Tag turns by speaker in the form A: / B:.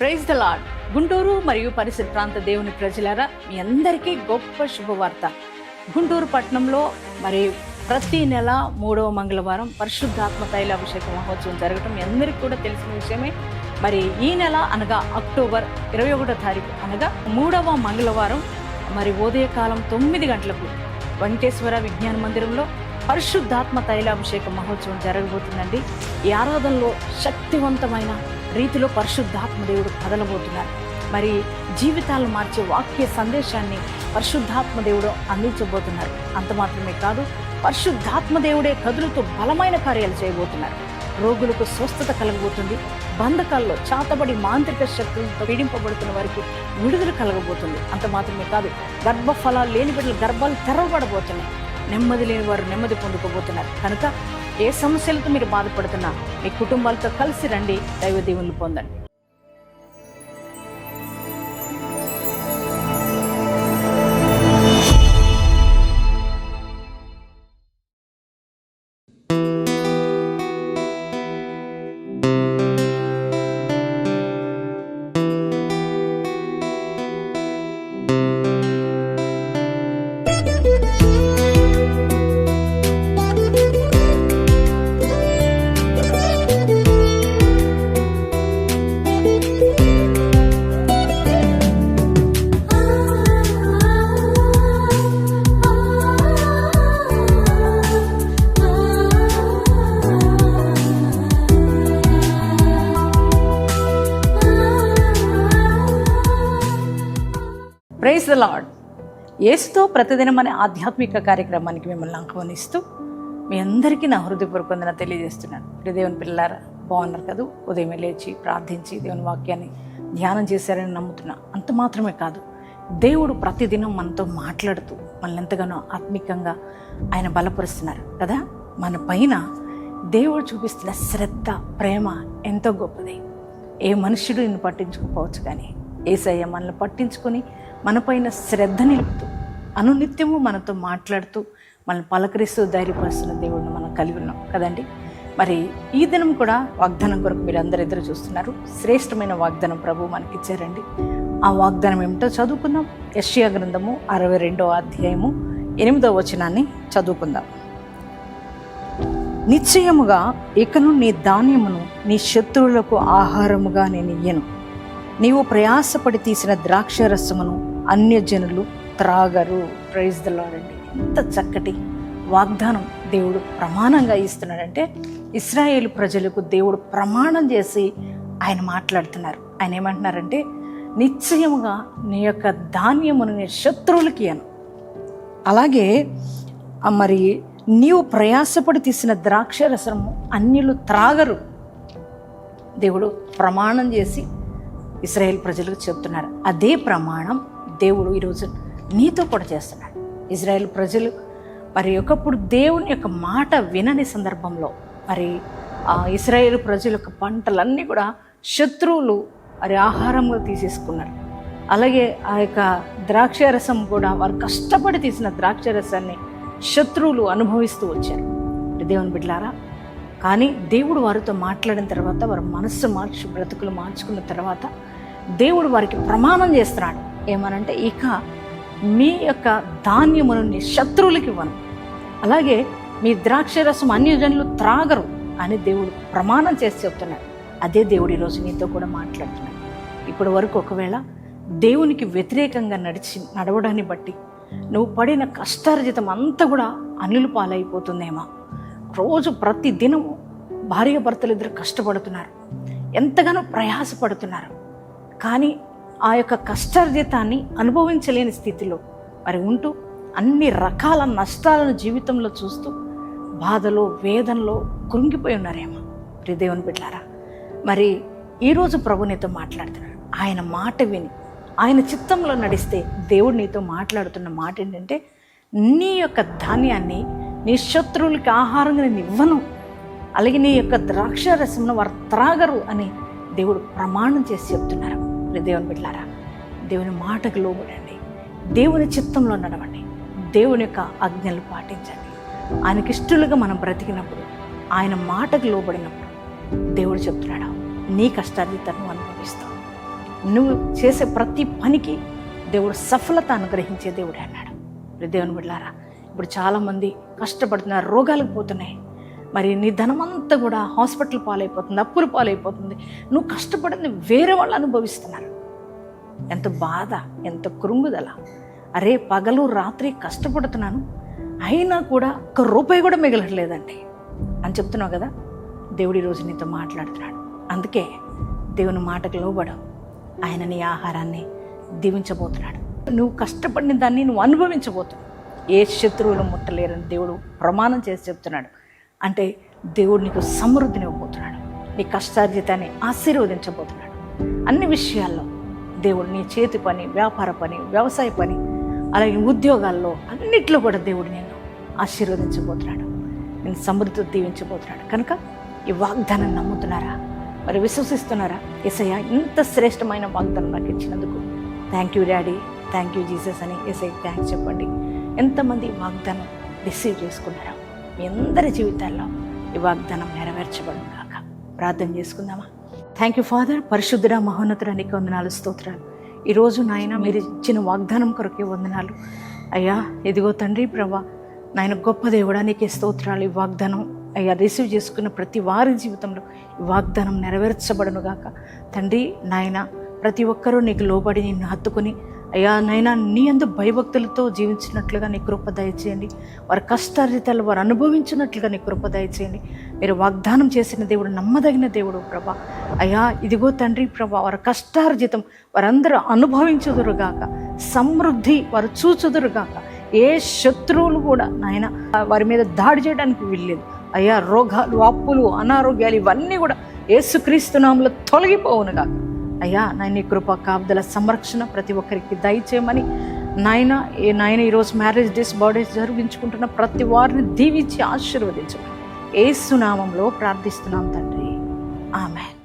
A: Praise the lord Guntur మరియు పరిసర ప్రాంత దేవుని ప్రజలారా మీ అందరికీ గొప్ప శుభవార్త. గుంటూరు పట్టణంలో మరి ప్రతి నెల మూడవ మంగళవారం పరిశుద్ధాత్మ తైలాభిషేక మహోత్సవం జరగటం మీ అందరికీ కూడా తెలిసిన విషయమే. మరి ఈ నెల అనగా అక్టోబర్ ఇరవై ఒకటో తారీఖు అనగా మూడవ మంగళవారం మరి ఉదయకాలం తొమ్మిది గంటలకు వెంకటేశ్వర విజ్ఞాన మందిరంలో పరిశుద్ధాత్మ తైలాభిషేక మహోత్సవం జరగబోతుందండి. ఈ ఆరాధనలో శక్తివంతమైన రీతిలో పరిశుద్ధాత్మదేవుడు కదలబోతున్నారు మరి జీవితాలు మార్చే వాక్య సందేశాన్ని పరిశుద్ధాత్మదేవుడు అందించబోతున్నారు. అంత మాత్రమే కాదు పరిశుద్ధాత్మదేవుడే కదులుతూ బలమైన కార్యాలు చేయబోతున్నారు. రోగులకు స్వస్థత కలగబోతుంది బంధకాల్లో చాతబడి మాంత్రిక శక్తులతో పీడింపబడుతున్న వారికి విడుదల కలగబోతుంది. అంత మాత్రమే కాదు గర్భఫలాలు లేని బిడ్డల గర్భాలు తెరవబడబోతున్నాయి. నెమ్మది లేని వారు నెమ్మది పొందుకోబోతున్నారు. కనుక ఏ సమస్యలతో మీరు బాధపడుతున్నా మీ కుటుంబాలతో కలిసి రండి దైవ దీవులు పొందండి. ప్రైజ్ ద లాడ్ ఏసుతో ప్రతిదినం అనే ఆధ్యాత్మిక కార్యక్రమానికి మిమ్మల్ని ఆహ్వానిస్తూ మీ అందరికీ నా హృదయపూర్వకంగా తెలియజేస్తున్నాను. ప్రియ దేవుని పిల్లారా బాగున్నారు కదా? ఉదయం లేచి ప్రార్థించి దేవుని వాక్యాన్ని ధ్యానం చేశారని నమ్ముతున్నా. అంత మాత్రమే కాదు దేవుడు ప్రతిదినం మనతో మాట్లాడుతూ మనల్ని ఎంతగానో ఆత్మికంగా ఆయన బలపరుస్తున్నారు కదా? మన పైన దేవుడు చూపిస్తున్న శ్రద్ధ ప్రేమ ఎంతో గొప్పది. ఏ మనుష్యుడు నిన్ను పట్టించుకోకపోవచ్చు కానీ ఏసయ్య మనల్ని పట్టించుకొని మనపైన శ్రద్ధ నిలుపుతూ అనునిత్యము మనతో మాట్లాడుతూ మనల్ని పలకరిస్తూ ధైర్యపరుస్తున్న దేవుడిని మనం కలిగి ఉన్నాం. కదండి? మరి ఈ దినం కూడా వాగ్దానం కొరకు మీరు అందరు ఎదురు చూస్తున్నారు. శ్రేష్టమైన వాగ్దానం ప్రభు మనకిచ్చారండి. ఆ వాగ్దానం ఏమిటో చదువుకుందాం. యష్యా గ్రంథము అరవై రెండో అధ్యాయము ఎనిమిదో వచనాన్ని చదువుకుందాం. నిశ్చయముగా ఇకను నీ ధాన్యమును నీ శత్రువులకు ఆహారముగా నేను ఇయ్యను. నీవు ప్రయాసపడి తీసిన ద్రాక్ష రసమును అన్యజనులు త్రాగరు. ప్రైజ్ ద ఎంత చక్కటి వాగ్దానం దేవుడు ప్రమాణంగా ఇస్తున్నాడంటే ఇస్రాయేల్ ప్రజలకు దేవుడు ప్రమాణం చేసి ఆయన మాట్లాడుతున్నారు. ఆయన ఏమంటున్నారంటే నిశ్చయముగా నీ యొక్క ధాన్యమును నీ శత్రువులకి అను అలాగే మరి నీవు ప్రయాసపడి తీసిన ద్రాక్ష రసము అన్యులు త్రాగరు. దేవుడు ప్రమాణం చేసి ఇస్రాయేల్ ప్రజలకు చెప్తున్నారు. అదే ప్రమాణం దేవుడు ఈరోజు నీతో కూడా చేస్తున్నాడు. ఇజ్రాయెల్ ప్రజలు మరి ఒకప్పుడు దేవుని యొక్క మాట వినని సందర్భంలో మరి ఆ ఇస్రాయేల్ ప్రజల యొక్క పంటలన్నీ కూడా శత్రువులు మరి ఆహారంగా తీసేసుకున్నారు. అలాగే ఆ యొక్క ద్రాక్షరసం కూడా వారు కష్టపడి తీసిన ద్రాక్షరసాన్ని శత్రువులు అనుభవిస్తూ వచ్చారు. దేవుని బిడ్లారా కానీ దేవుడు వారితో మాట్లాడిన తర్వాత వారు మనస్సు మార్చి బ్రతుకులు మార్చుకున్న తర్వాత దేవుడు వారికి ప్రమాణం చేస్తున్నాడు. ఏమనంటే ఇక మీ యొక్క ధాన్యమును నీ శత్రువులకి ఇవ్వను. అలాగే మీ ద్రాక్షరసం అన్యజనులు త్రాగరు అని దేవుడు ప్రమాణం చేసి చెప్తున్నాడు. అదే దేవుడు ఈరోజు నీతో కూడా మాట్లాడుతున్నాడు. ఇప్పటి వరకు ఒకవేళ దేవునికి వ్యతిరేకంగా నడిచి నడవడాన్ని బట్టి నువ్వు పడిన కష్టార్జితం అంతా కూడా అనిలు పాలైపోతుందేమో. రోజు ప్రతి దినము భార్య భర్తలు ఇద్దరు కష్టపడుతున్నారు. ఎంతగానో ప్రయాసపడుతున్నారు. కానీ ఆ యొక్క కష్టార్జితాన్ని అనుభవించలేని స్థితిలో మరి ఉంటూ అన్ని రకాల నష్టాలను జీవితంలో చూస్తూ బాధలో వేదనలో కృంగిపోయి ఉన్నారేమో. దేవుని బిడ్డారా మరి ఈరోజు ప్రభు నీతో మాట్లాడుతున్నాడు. ఆయన మాట విని ఆయన చిత్తంలో నడిస్తే దేవుడు నీతో మాట్లాడుతున్న మాట ఏంటంటే నీ యొక్క ధాన్యాన్ని నీ శత్రువులకి ఆహారంగా నేను ఇవ్వను. అలాగే నీ యొక్క ద్రాక్ష రసమును వారు త్రాగరు అని దేవుడు ప్రమాణం చేసి చెప్తున్నారు. ప్రియ దేవుని బిడ్డారా దేవుని మాటకు లోబడండి. దేవుని చిత్తంలో నడవండి. దేవుని యొక్క ఆజ్ఞలు పాటించండి. ఆయనకి ఇష్టలుగా మనం బ్రతికినప్పుడు ఆయన మాటకు లోబడినప్పుడు దేవుడు చెప్తున్నాడు నీ కష్టాన్ని అనుభవిస్తావు. నువ్వు చేసే ప్రతి పనికి దేవుడు సఫలత అనుగ్రహించే దేవుడే అన్నాడు. దేవుని బిడ్డారా ఇప్పుడు చాలామంది కష్టపడుతున్నారు రోగాలకు పోతున్నాయి. మరి నీ ధనమంతా కూడా హాస్పిటల్ పాలైపోతుంది అప్పులు పాలైపోతుంది. నువ్వు కష్టపడింది వేరే వాళ్ళు అనుభవిస్తున్నారు. ఎంత బాధ ఎంత కృంగుదల అరే పగలు రాత్రి కష్టపడుతున్నాను అయినా కూడా ఒక్క రూపాయి కూడా మిగలట్లేదండి. అని చెప్తున్నావు కదా దేవుడి రోజు నీతో మాట్లాడుతున్నాడు. అందుకే దేవుని మాటకు లోబడు ఆయన నీ ఆహారాన్ని దీవించబోతున్నాడు. నువ్వు కష్టపడిన దాన్ని నువ్వు అనుభవించబోతున్నావు. ఏ శత్రువులు ముట్టలేరని దేవుడు ప్రమాణం చేసి చెప్తున్నాడు. అంటే దేవుడు నీకు సమృద్ధిని ఇవ్వబోతున్నాడు. నీ కష్టార్జితాన్ని ఆశీర్వదించబోతున్నాడు. అన్ని విషయాల్లో దేవుడు నీ చేతి పని వ్యాపార పని వ్యవసాయ పని అలాగే ఉద్యోగాల్లో అన్నిట్లో కూడా దేవుడు నేను ఆశీర్వదించబోతున్నాడు. నేను సమృద్ధి దీవించబోతున్నాడు. కనుక ఈ వాగ్దానం నమ్ముతున్నారా? మరి విశ్వసిస్తున్నారా? ఎసయ్య ఇంత శ్రేష్టమైన వాగ్దానం నాకు ఇచ్చినందుకు thank you daddy. Thank you Jesus అని ఎస్ఐ థ్యాంక్స్ చెప్పండి. ఎంతమంది వాగ్దానం రిసీవ్ చేసుకున్నారా? మీ అందరి జీవితాల్లో ఈ వాగ్దానం నెరవేర్చబడును కాక ప్రార్థన చేసుకుందామా? థ్యాంక్ యూ ఫాదర్ పరిశుద్ధుడ మహోన్నతుడ నీకు వందనాలు స్తోత్రాలు. ఈరోజు నాయన మీరు ఇచ్చిన వాగ్దానం కొరకే వందనాలు. అయ్యా ఇదిగో తండ్రి ప్రభా నాయన గొప్ప దేవుడా నీకే స్తోత్రాలు. ఈ వాగ్దానం అయ్యా రిసీవ్ చేసుకున్న ప్రతి వారి జీవితంలో ఈ వాగ్దానం నెరవేర్చబడును గాక తండ్రి నాయన ప్రతి ఒక్కరూ నీకు లోబడి నిన్ను హత్తుకుని అయ్యా నైనా నీ అందు భయభక్తులతో జీవించినట్లుగా నీ కృప దయచేయండి. వారి కష్టార్జితాలు వారు అనుభవించినట్లుగా నీ కృప దయచేయండి. మీరు వాగ్దానం చేసిన దేవుడు నమ్మదగిన దేవుడు ప్రభా. అయ్యా ఇదిగో తండ్రి ప్రభా వారి కష్టార్జితం వారందరూ అనుభవించుదురుగాక. సమృద్ధి వారు చూచుదురుగాక. ఏ శత్రువులు కూడా నాయన వారి మీద దాడి చేయడానికి వీల్లేదు. అయ్యా రోగాలు అప్పులు అనారోగ్యాలు ఇవన్నీ కూడా ఏసుక్రీస్తునాములు తొలగిపోవును తొలగిపోవునుగాక. అయ్యా నాయన ఈ కృప కాపుదల సంరక్షణ ప్రతి ఒక్కరికి దయచేయమని నాయన ఏ నాయన ఈరోజు మ్యారేజ్ డేస్ బర్త్డేస్ జరిగించుకుంటున్న ప్రతి వారిని దీవించి ఆశీర్వదించమని ఏసునామంలో ప్రార్థిస్తున్నాం తండ్రి. ఆమె